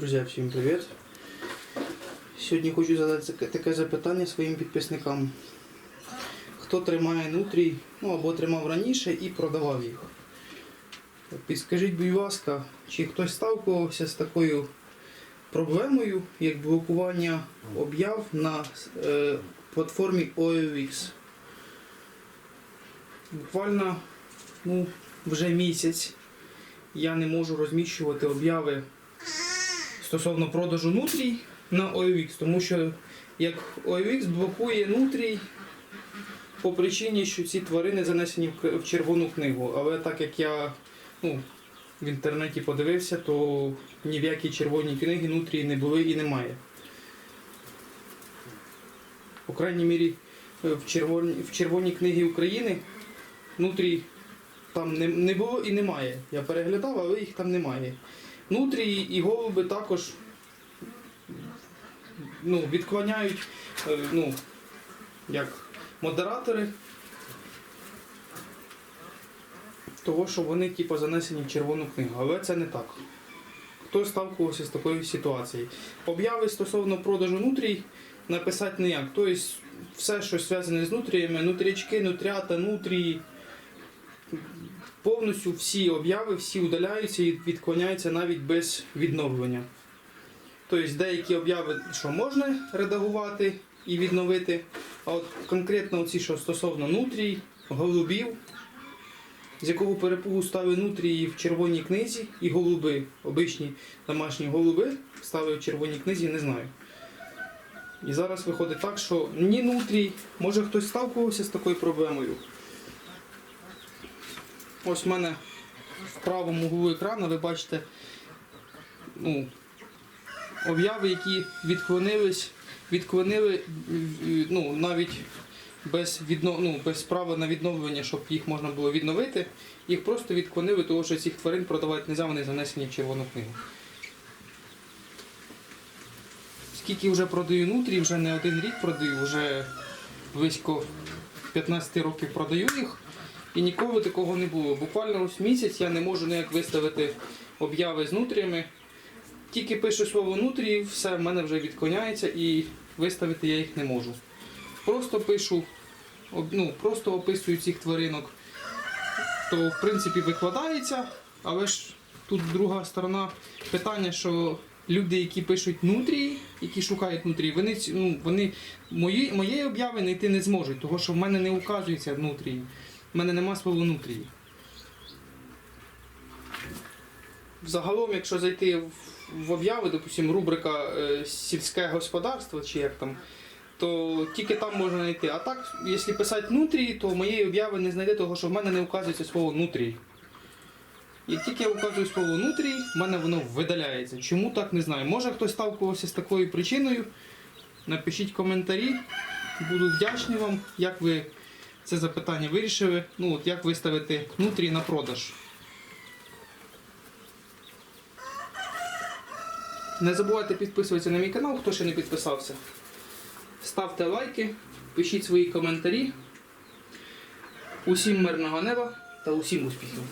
Друзі, всім привіт! Сьогодні хочу задати таке- запитання своїм підписникам. Хто тримає нутрій, ну або тримав раніше і продавав їх? Підскажіть, будь ласка, чи хтось сталкувався з такою проблемою, як блокування об'яв на е, платформі OLX? Буквально ну, вже місяць я не можу розміщувати обяви стосовно продажу нутрій на OLX, тому що як OLX блокує нутрій по причині, що ці тварини занесені в червону книгу. Але так як я ну, в інтернеті подивився, то ні в якій червоній книгі нутрії не були і немає. По крайній мірі, е, в червоній, в червоній книгі України нутрій там не, не було і немає. Я переглядав, але їх там немає. Нутрії і голуби також ну, відклоняють е, ну, як модератори того, що вони типу, занесені в червону книгу. Але це не так. Хто сталкувався з такою ситуацією? Обяви стосовно продажу нутрій написати ніяк. Тобто все, що зв'язане з нутріями, нутрячки, нутрята, нутрії, повністю всі обяви, всі удаляються і відклоняються навіть без відновлення. Тобто деякі обяви, що можна редагувати і відновити, а от конкретно ці, що стосовно нутрій, голубів, з якого перепугу ставили нутрії в червоній книзі і голуби, обичні домашні голуби ставили в червоній книзі, не знаю. І зараз виходить так, що ні нутрій, може хтось сталкувався з такою проблемою. Ось в мене в правому углу екрану ви бачите ну, обяви, які відклонились, відклонили ну, навіть без, відно, ну, без права на відновлення, щоб їх можна було відновити. Їх просто відклонили, тому що цих тварин продавати не можна, вони занесені в червону книгу. Скільки вже продаю нутрі, вже не один рік продаю, вже близько 15 років продаю їх. І ніколи такого не було. Буквально ось місяць я не можу ніяк виставити обяви з нутріями. Тільки пишу слово нутрії, все в мене вже відклоняється і виставити я їх не можу. Просто пишу, ну, просто описую цих тваринок, то в принципі викладається, але ж тут друга сторона питання, що люди, які пишуть нутрії, які шукають нутрії, вони, ну, вони мої, моєї обяви знайти не зможуть, тому що в мене не указується нутрії. В мене нема слова нутрії. Загалом, якщо зайти в, обяви, допустимо, рубрика е, сільське господарство чи як там, то тільки там можна знайти. А так, якщо писати нутрії, то моєї обяви не знайде, того що в мене не указується слово нутрій. І тільки я указую слово нутрій, в мене воно видаляється. Чому так не знаю. Може хтось сталкувався з такою причиною. Напишіть коментарі. Буду вдячний вам, як ви це запитання вирішили. Ну, от як виставити внутрі на продаж. Не забувайте підписуватися на мій канал, хто ще не підписався. Ставте лайки, пишіть свої коментарі. Усім мирного неба та усім успіхів!